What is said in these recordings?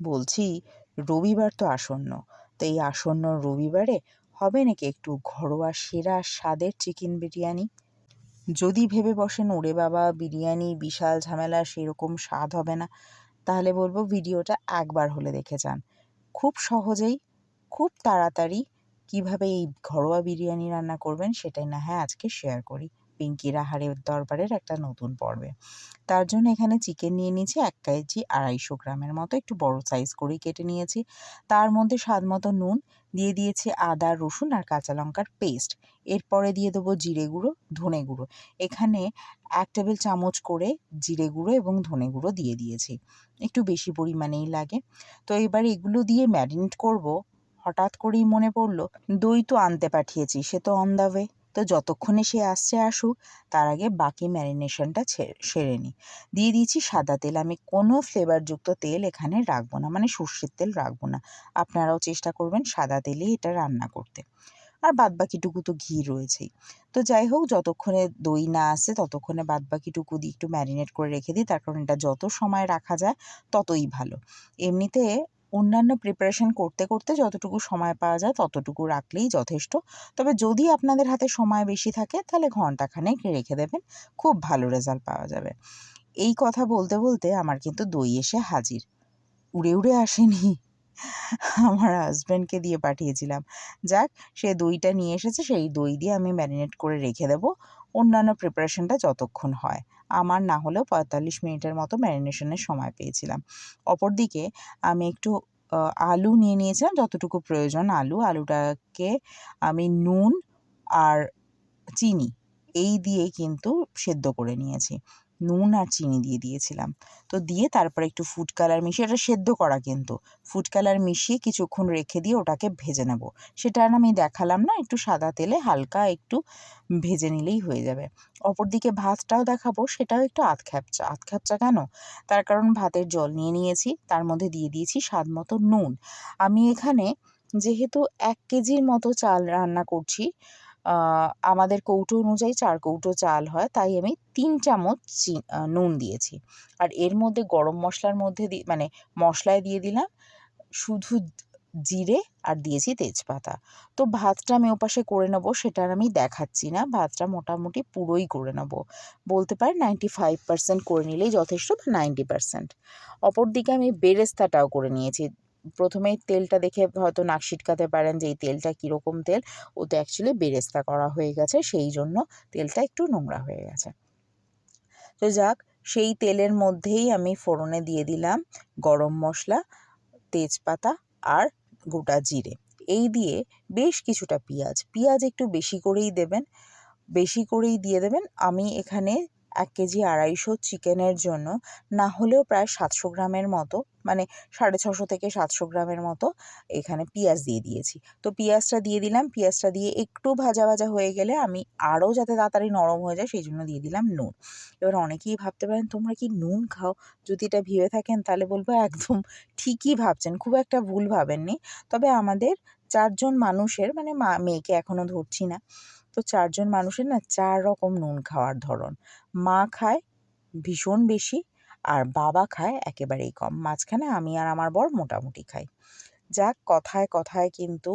বলছি, রবিবার তো আসন্ন। তো এই আসন্ন রবিবারে হবে নাকি একটু ঘরোয়া সেরা স্বাদের চিকেন বিরিয়ানি? যদি ভেবে বসেন, ওরে বাবা, বিরিয়ানি বিশাল ঝামেলা, সেরকম স্বাদ হবে না। তাহলে বলব ভিডিওটা একবার হলে দেখে যান। খুব সহজেই, খুব তাড়াতাড়ি কীভাবে এই ঘরোয়া বিরিয়ানি রান্না করবেন সেটাই না হ্যাঁ আজকে শেয়ার করি। পিঙ্কি রাহারের দরবারের একটা নতুন পর্বে। তার জন্য এখানে চিকেন নিয়ে নিয়েছি এক কেজি আড়াইশো গ্রামের মতো, একটু বড় সাইজ করেই কেটে নিয়েছি। তার মধ্যে স্বাদ মতো নুন, দিয়ে দিয়েছি আদা, রসুন আর কাঁচা লঙ্কার পেস্ট এরপরে দিয়ে দেবো জিরে গুঁড়ো, ধনে গুঁড়ো। এখানে এক টেবিল চামচ করে জিরে গুঁড়ো এবং ধনে গুঁড়ো দিয়ে দিয়েছি। একটু বেশি পরিমাণেই লাগে। তো এবার এগুলো দিয়ে ম্যারিনেট করব। হঠাৎ করেই মনে পড়ল, দই তো আনতে পাঠিয়েছি, সে তো অন দ্য ওয়ে তো যতক্ষণে সে আসছে আসুক, তার আগে বাকি ম্যারিনেশনটা সেরে নিই দিয়ে দিয়েছি সাদা তেল। আমি কোনো ফ্লেভারযুক্ত তেল এখানে রাখব না মানে সর্ষের তেল রাখব না। আপনারাও চেষ্টা করবেন সাদা তেলেই এটা রান্না করতে। আর বাদবাকিটুকু তো ঘি রয়েছেই। তো যাই হোক, যতক্ষণে দই না আসে, ততক্ষণে বাদবাকিটুকু দিয়ে একটু ম্যারিনেট করে রেখে দিই। তার কারণ এটা যত সময় রাখা যায়, ততই ভালো। এমনিতে অন্যান্য প্রিপারেশন করতে করতে যতটুকু সময় পাওয়া যায় ততটুকু রাখলেই যথেষ্ট। তবে যদি আপনাদের হাতে সময় বেশি থাকে, তাহলে ঘন্টাখানেক রেখে দেবেন, খুব ভালো রেজাল্ট পাওয়া যাবে। এই কথা বলতে বলতে আমার কিন্তু দই এসে হাজির। উড়ে উড়ে আসেনি। আমার হাজব্যান্ডকে দিয়ে পাঠিয়েছিলাম। যাক, সে দইটা নিয়ে এসেছে, সেই দই দিয়ে আমি ম্যারিনেট করে রেখে দেবো। অন্যান্য প্রিপারেশনটা যতক্ষণ হয়। আমার না হলেও পঁয়তাল্লিশ মিনিটের মতো ম্যারিনেশনের সময় পেয়েছিলাম। অপরদিকে আমি একটু আলু নিয়ে নিয়েছিলাম, যতটুকু প্রয়োজন আলু। আলুটাকে আমি নুন আর চিনি, এই দিয়ে কিন্তু সেদ্ধ করে নিয়েছি। নুন আর চিনি দিয়ে দিয়েছিলাম। তো দিয়ে তারপরে একটু ফুড কালার মিশিয়ে, এটা সেদ্ধ করা কিন্তু। ফুড কালার মিশিয়ে কিছুক্ষণ রেখে দিয়ে ওটাকে ভেজে নেব। সেটা আর আমি দেখালাম না, একটু সাদা তেলে হালকা একটু ভেজে নিলেই হয়ে যাবে। অপরদিকে ভাতটাও দেখাবো, সেটাও একটু আধ খ্যাপচা আধ খ্যাপচা কেন? তার কারণ ভাতের জল নিয়ে নিয়েছি, তার মধ্যে দিয়ে দিয়েছি স্বাদ মতো নুন। আমি এখানে যেহেতু এক কেজির মতো চাল রান্না করছি আমাদের কৌটো অনুযায়ী চার কৌটো চাল হয়, তাই আমি তিন চামচ নুন দিয়েছি। আর এর মধ্যে গরম মশলার মধ্যে মানে মশলায় দিয়ে দিলাম শুধু জিরে আর দিয়েছি তেজপাতা। তো ভাতটা আমি ওপাশে করে নেব, সেটা আমি দেখাচ্ছি না, ভাতটা মোটামুটি পুরোই করে নেব। বলতে পারি নাইনটি ফাইভ পার্সেন্ট করে নিলেই যথেষ্ট বা নাইনটি পার্সেন্ট অপরদিকে আমি বেরেস্তাটাও করে নিয়েছি। প্রথমেই তেলটা দেখে হয়তো নাক ছিটকাতে পারেন যে, এই তেলটা কীরকম তেল? ও তো অ্যাকচুয়ালি বেরেস্তা করা হয়ে গেছে, সেই জন্য তেলটা একটু নোংরা হয়ে গেছে। তো যাক, সেই তেলের মধ্যেই আমি ফোড়নে দিয়ে দিলাম গরম মশলা, তেজপাতা আর গোটা জিরে। এই দিয়ে বেশ কিছুটা পেঁয়াজ পেঁয়াজ একটু বেশি করেই দেবেন, বেশি করেই দিয়ে দেবেন। আমি এখানে এক কেজি আড়াইশো চিকেনের জন্য, না হলেও প্রায় সাতশো গ্রামের মতো মানে সাড়ে ছশো থেকে সাতশো গ্রামের মতো এখানে পেঁয়াজ দিয়ে দিয়েছি। তো পেঁয়াজটা দিয়ে দিলাম, পেঁয়াজটা দিয়ে একটু ভাজা ভাজা হয়ে গেলে আমি আরও যাতে তাড়াতাড়ি নরম হয়ে যায় সেই জন্য দিয়ে দিলাম নুন। এবার অনেকেই ভাবতে পারেন, তোমরা কি নুন খাও? যদি এটা ভেবে থাকেন তাহলে বলব একদম ঠিকই ভাবছেন, খুব একটা ভুল ভাবেননি। তবে আমাদের চারজন মানুষের মানে মা, মেয়েকে এখনও ধরছি না তো চারজন মানুষের না চার রকম নুন খাওয়ার ধরন। মা খায় ভীষণ বেশি আর বাবা খায় একেবারেই কম। মাঝখানে আমি আর আমার বর মোটামুটি খাই। যাক, কথায় কথায় কিন্তু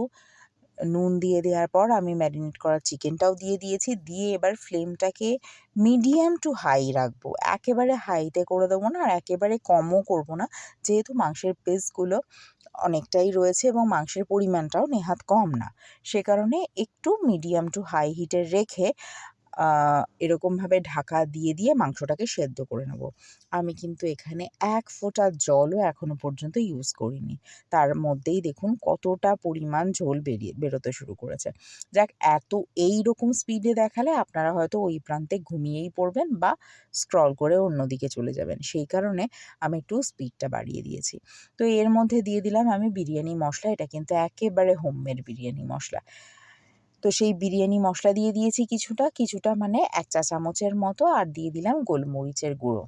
নুন দিয়ে দেওয়ার পর আমি ম্যারিনেট করা চিকেনটাও দিয়ে দিয়েছি। দিয়ে এবার ফ্লেমটাকে মিডিয়াম টু হাই রাখব। একেবারে হাইতে করে দেবো না আর একেবারে কমও করব না। যেহেতু মাংসের পেস্টগুলো অনেকটাই রয়েছে এবং মাংসের পরিমাণটাও নেহাত কম না। সে কারণে একটু মিডিয়াম টু হাই হিটে রেখে এরকমভাবে ঢাকা দিয়ে দিয়ে মাংসটাকে সেদ্ধ করে নেব। আমি কিন্তু এখানে এক ফোঁটা জলও এখনও পর্যন্ত ইউজ করিনি। তার মধ্যেই দেখুন কতটা পরিমাণ ঝোল বেরিয়ে, বেরোতে শুরু করেছে। যাক, এত এই রকম স্পিডে দেখালে আপনারা হয়তো ওই প্রান্তে ঘুমিয়েই পড়বেন বা স্ক্রল করে অন্যদিকে চলে যাবেন। সেই কারণে আমি একটু স্পিডটা বাড়িয়ে দিয়েছি। তো এর মধ্যে দিয়ে দিলাম আমি বিরিয়ানি মশলা। এটা কিন্তু একেবারে হোমমেড বিরিয়ানি মশলা। তো সেই বিরিয়ানি মশলা দিয়ে দিয়েছি কিছুটা কিছুটা মানে এক চা চামচের মতো, আর দিয়ে দিলাম গোলমরিচের গুঁড়ো।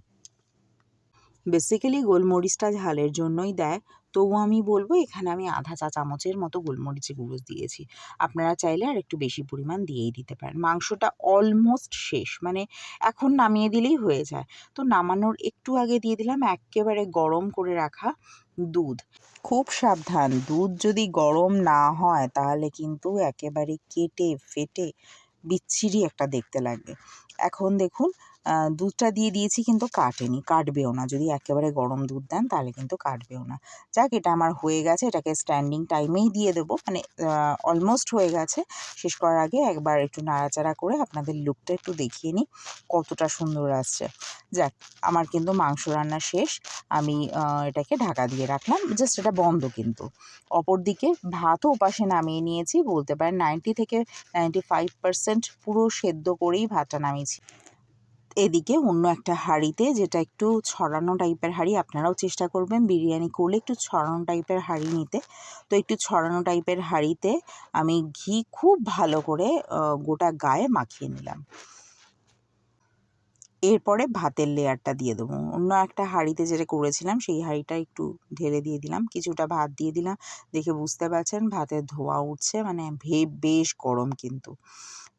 বেসিক্যালি গোলমরিচটা ঝালের জন্যই দেয়। তবু আমি বলব, এখানে আমি আধা চা চামচের মতো গোলমরিচের গুঁড়ো দিয়েছি। আপনারা চাইলে আর একটু বেশি পরিমাণ দিয়েই দিতে পারেন। মাংসটা অলমোস্ট শেষ মানে এখন নামিয়ে দিলেই হয়ে যায়। তো নামানোর একটু আগে দিয়ে দিলাম একেবারে গরম করে রাখা দুধ। খুব সাবধান, দুধ যদি গরম না হয় তাহলে কিন্তু একেবারে কেটে, ফেটে বিচ্ছিরি একটা দেখতে লাগবে এখন দেখুন দুধটা দিয়ে দিয়েছি কিন্তু কাটেনি, কাটবেও না। যদি একেবারে গরম দুধ দেন তাহলে কিন্তু কাটবেও না। যাক, এটা আমার হয়ে গেছে, এটাকে স্ট্যান্ডিং টাইমেই দিয়ে দেবো। মানে অলমোস্ট হয়ে গেছে। শেষ করার আগে একবার একটু নাড়াচাড়া করে আপনাদের লুকটা একটু দেখিয়ে নিই, কতটা সুন্দর আসছে। যাক, আমার কিন্তু মাংস রান্না শেষ। আমি এটাকে ঢাকা দিয়ে রাখলাম। জাস্ট এটা বন্ধ কিন্তু। অপর দিকে ভাতও ওপাশে নামিয়ে নিয়েছি, বলতে পারেন নাইনটি থেকে নাইনটি ফাইভ পার্সেন্ট পুরো সেদ্ধ করেই ভাতটা নামিয়েছি। এদিকে অন্য একটা হাঁড়িতে যেটা একটু ছড়ানো টাইপের হাঁড়ি, আপনারাও চেষ্টা করবেন বিরিয়ানি করলে একটু ছড়ানো টাইপের হাঁড়ি নিতে। তো একটু ছড়ানো টাইপের হাঁড়িতে আমি ঘি খুব ভালো করে গোটা গায়ে মাখিয়ে নিলাম। এরপরে ভাতের লেয়ারটা দিয়ে দেবো। অন্য একটা হাঁড়িতে যেটা করেছিলাম, সেই হাঁড়িটা একটু ঢেলে দিয়ে দিলাম, কিছুটা ভাত দিয়ে দিলাম। দেখে বুঝতে পারছেন, ভাতের ধোয়া উঠছে মানে ভে, বেশ গরম কিন্তু।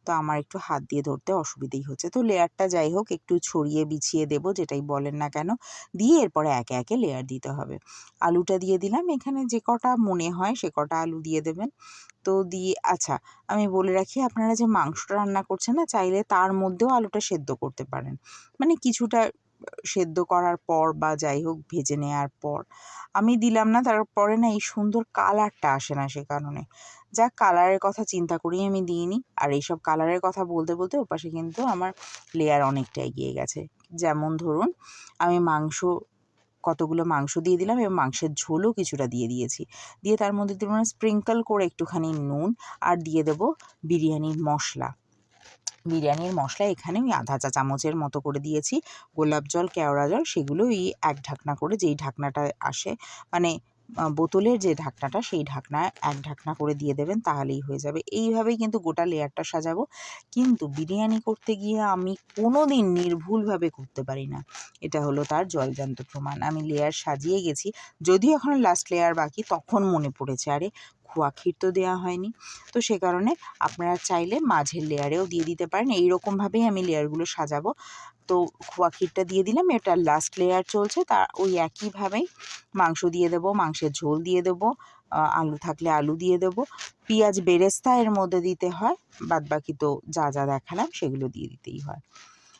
তো আমার একটু হাত দিয়ে ধরতে অসুবিধেই হচ্ছে। তো লেয়ারটা যাই হোক, একটু ছড়িয়ে বিছিয়ে দেব, যেটাই বলেন না কেন। দিয়ে এরপরে একে একে লেয়ার দিতে হবে। আলুটা দিয়ে দিলাম। এখানে যে কটা মনে হয়, সে কটা আলু দিয়ে দেবেন। তো দিয়ে আচ্ছা আমি বলে রাখি, আপনারা যে মাংসটা রান্না করছেন না, চাইলে তার মধ্যেও আলুটা সেদ্ধ করতে পারেন। মানে কিছুটা সেদ্ধ করার পর বা যাই হোক ভেজে নেওয়ার পর, আমি দিলাম না, তারপরে না এই সুন্দর কালারটা আসে না সে কারণে। যাক কালারের কথা চিন্তা করেই আমি দিইনি, আর এইসব কালারের কথা বলতে বলতে ওপাশে কিন্তু আমার লেয়ার অনেকটা এগিয়ে গেছে। যেমন ধরুন, আমি মাংস, কতগুলো মাংস দিয়ে দিলাম এবং মাংসের ঝোলও কিছুটা দিয়ে দিয়েছি। দিয়ে তার মধ্যে দেবো স্প্রিঙ্কল করে একটুখানি নুন, আর দিয়ে দেবো বিরিয়ানির মশলা। বিরিয়ানির মশলা এখানে ওই আধা চা চামচের মতো করে দিয়েছি। গোলাপ জল, কেওড়া জল সেগুলো এই এক ঢাকনা করে যেই ঢাকনাটা আসে মানে বোতলের যে ঢাকনাটা সেই ঢাকনায় এক ঢাকনা করে দিয়ে দেবেন, তাহলেই হয়ে যাবে। এইভাবেই কিন্তু গোটা লেয়ারটা সাজাবো। কিন্তু বিরিয়ানি করতে গিয়ে আমি কোনো দিন নির্ভুলভাবে করতে পারি না। এটা হলো তার জলজান্ত প্রমাণ। আমি লেয়ার সাজিয়ে গেছি। যদিও এখন লাস্ট লেয়ার বাকি, তখন মনে পড়েছে, আরে খোয়া ক্ষীর তো দেওয়া হয়নি। তো সে কারণে আপনারা চাইলে মাঝের লেয়ারেও দিয়ে দিতে পারেন। এইরকমভাবেই আমি লেয়ারগুলো সাজাবো। তো খোয়া ক্ষীরটা দিয়ে দিলাম। এটা লাস্ট লেয়ার চলছে। তা ওই একইভাবেই মাংস দিয়ে দেবো, মাংসের ঝোল দিয়ে দেবো আলু থাকলে আলু দিয়ে দেবো। পেঁয়াজ বেরেস্তা এর মধ্যে দিতে হয়। বাদ বাকি তো যা যা দেখালাম সেগুলো দিয়ে দিতেই হয়।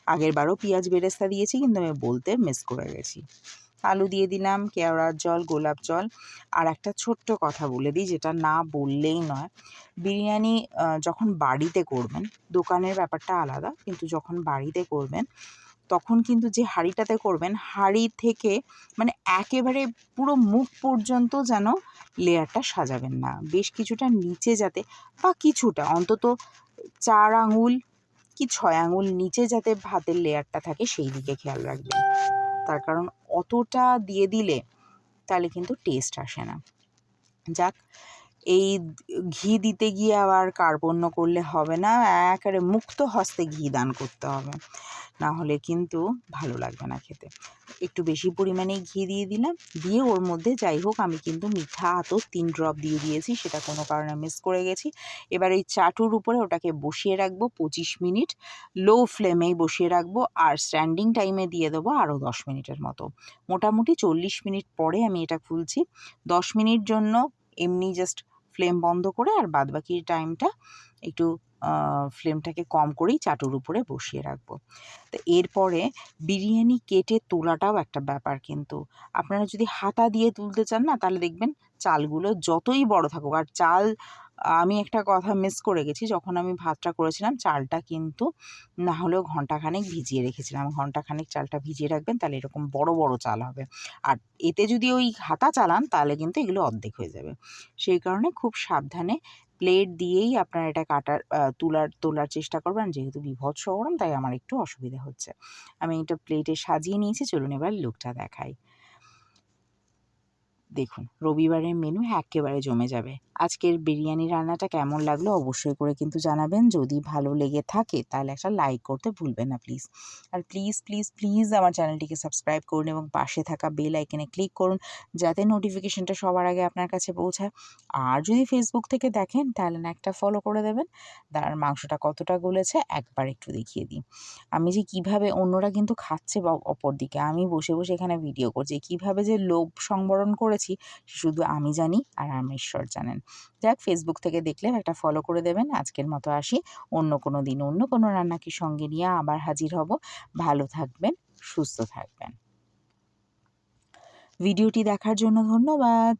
আগের বারও পেঁয়াজ বেরেস্তা দিয়েছি, কিন্তু আমি বলতে মিস করে গেছি। আলু দিয়ে দিলাম, কেওড়ার জল, গোলাপ জল। আর একটা ছোট্ট কথা বলে দিই, যেটা না বললেই নয়। বিরিয়ানি যখন বাড়িতে করবেন, দোকানের ব্যাপারটা আলাদা, কিন্তু যখন বাড়িতে করবেন, তখন কিন্তু যে হাঁড়িটাতে করবেন, হাঁড়ি থেকে মানে একেবারে পুরো মুখ পর্যন্ত যেন লেয়ারটা সাজাবেন না। বেশ কিছুটা নিচে যাতে, বা কিছুটা, অন্তত চার আঙুল কি ছয় আঙুল নিচে যাতে ভাতের লেয়ারটা থাকে, সেই দিকে খেয়াল রাখবেন। তার কারণ অতটা দিয়ে দিলে তাহলে কিন্তু টেস্ট আসে না। যাক এই ঘি দিতে গিয়ে আবার কার্পণ্য করলে হবে না, একেবারে মুক্ত হস্তে ঘি দান করতে হবে। না হলে কিন্তু ভালো লাগবে না খেতে। একটু বেশি পরিমাণে ঘি দিয়ে দিলাম, দিয়ে ওর মধ্যে যাই হোক আমি কিন্তু মিঠা আতর তিন ড্রপ দিয়ে দিয়েছি, সেটা কোনো কারণে মিস করে গেছি। এবার এই চাটুর উপরে ওটাকে বসিয়ে রাখব পঁচিশ মিনিট লো ফ্লেমেই বসিয়ে রাখব আর স্ট্যান্ডিং টাইমে দিয়ে দেবো আরও দশ মিনিটের মতো। মোটামুটি চল্লিশ মিনিট পরে আমি এটা খুলছি। দশ মিনিট জন্য এমনি জাস্ট ফ্লেম বন্ধ করে আর বাদবাকি টাইমটা একটু ফ্লেমটাকে কম করেই চাটুর উপরে বসিয়ে রাখব। তো এরপরে বিরিয়ানি কেটে তোলাটাও একটা ব্যাপার কিন্তু। আপনারা যদি হাতা দিয়ে তুলতে চান না তাহলে দেখবেন চালগুলো যতই বড় থাকুক, আর চাল আমি একটা কথা মিস করে গেছি। যখন আমি ভাতটা করেছিলাম, চালটা কিন্তু না হলেও ঘন্টাখানেক ভিজিয়ে রেখেছিলাম। ঘন্টাখানেক চালটা ভিজিয়ে রাখবেন, তাহলে এরকম বড় বড় চাল হবে। আর এতে যদি ওই হাতা চালান, তাহলে কিন্তু এগুলো অর্ধেক হয়ে যাবে। সেই কারণে খুব সাবধানে প্লেট দিয়েই আপনারা এটা কাটার তোলার তোলার চেষ্টা করবেন। যেহেতু বিভৎস গরম, তাই আমার একটু অসুবিধা হচ্ছে। আমি এটা প্লেটে সাজিয়ে নিয়েছি। চলুন এবার লুকটা দেখাই। দেখুন, রবিবারের মেনু একেবারে জমে যাবে। আজকের বিরিয়ানি রান্নাটা কেমন লাগল অবশ্যই করে কিন্তু জানাবেন। যদি ভালো লেগে থাকে তাহলে একটা লাইক করতে ভুলবেন না প্লিজ আর প্লিজ প্লিজ প্লিজ আমার চ্যানেলটিকে সাবস্ক্রাইব করুন এবং পাশে থাকা বেল আইকনে ক্লিক করুন যাতে নোটিফিকেশনটা সবার আগে আপনার কাছে পৌঁছায়। আর যদি ফেসবুক থেকে দেখেন তাহলে না একটা ফলো করে দেবেন। দাঁড়ার মাংসটা কতটা গলেছে একবার একটু দেখিয়ে দিই। আমি যে কীভাবে অন্যরা কিন্তু খাচ্ছে অপর দিকে আমি বসে বসে এখানে ভিডিও করছি। কীভাবে যে লোভ সংবরণ করেছি। শুধু আমি জানি আর আমার ঈশ্বর জানেন। যাক ফেসবুক থেকে দেখলে একটা ফলো করে দেবেন। আজকের মতো আসি। অন্য কোনো দিন অন্য কোনো রান্নাকে সঙ্গে নিয়ে আবার হাজির হব। ভালো থাকবেন, সুস্থ থাকবেন। ভিডিওটি দেখার জন্য ধন্যবাদ।